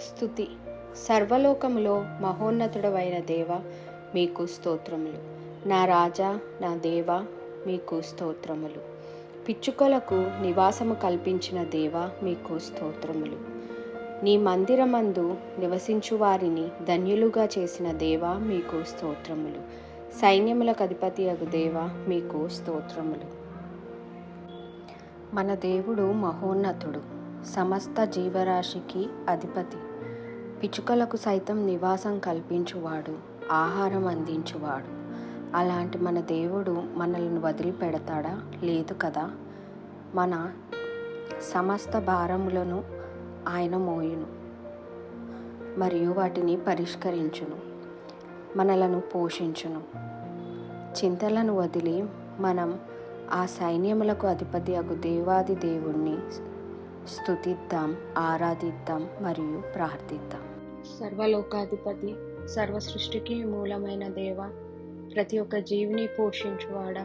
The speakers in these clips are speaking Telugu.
స్థుతి సర్వలోకములో మహోన్నతుడవైన దేవ మీకు స్తోత్రములు. నా రాజా నా దేవ మీకు స్తోత్రములు. పిచ్చుకలకు నివాసము కల్పించిన దేవ మీకు స్తోత్రములు. నీ మందిరమందు నివసించు వారిని ధన్యులుగా చేసిన దేవ మీకు స్తోత్రములు. సైన్యములకు అధిపతి అగు దేవ మీకు స్తోత్రములు. మన దేవుడు మహోన్నతుడు. సమస్త జీవరాశికి అధిపతి. పిచ్చుకలకు సైతం నివాసం కల్పించువాడు ఆహారం అందించువాడు. అలాంటి మన దేవుడు మనల్ని వదిలిపెడతాడా? లేదు కదా? మన సమస్త భారములను ఆయన మోయును మరియు వాటిని పరిష్కరించును మనలను పోషించును. చింతలను వదిలి మనం ఆ సైన్యములకు అధిపతి అగు దేవాది దేవుణ్ణి స్థుతిద్దాం ఆరాధిద్దాం మరియు ప్రార్థిద్దాం. సర్వలోకాధిపతి సర్వ సృష్టికి మూలమైన దేవ ప్రతి ఒక్క జీవిని పోషించువాడా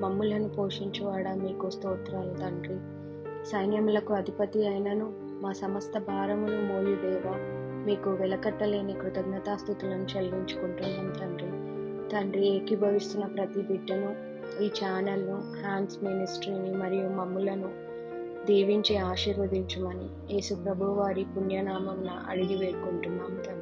మమ్ములను పోషించువాడా మీకు స్తోత్రాలు తండ్రి. సైన్యములకు అధిపతి అయినను మా సమస్త భారమును మోయు దేవ మీకు వెలకట్టలేని కృతజ్ఞతాస్థుతులను చెల్లించుకుంటున్నాం తండ్రి. తండ్రి ఏకీభవిస్తున్న ప్రతి బిడ్డను ఈ ఛానల్ను హ్యాండ్స్ మినిస్ట్రీని మరియు మమ్ములను దీవించి ఆశీర్వదించమని యేసు ప్రభువారి పుణ్యనామం అడిగి వేడుకుంటున్నాం తండ్రి.